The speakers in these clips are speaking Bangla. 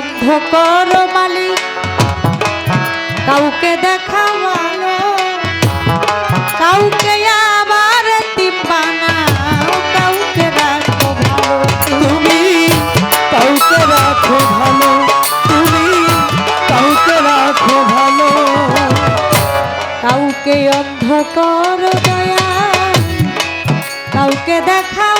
বদ্ধ কর মালি কাউকে দেখাওয়া কাউকে আবার তিপানা কাউকে রাখো ভালো। তুমি কাউকে রাখো ভালো তুমি কাউকে রাখো ভালো। কাউকে অন্ধ কর দয়া কাউকে দেখাও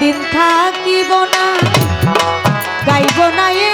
দিন থাকিব না গাইব না এ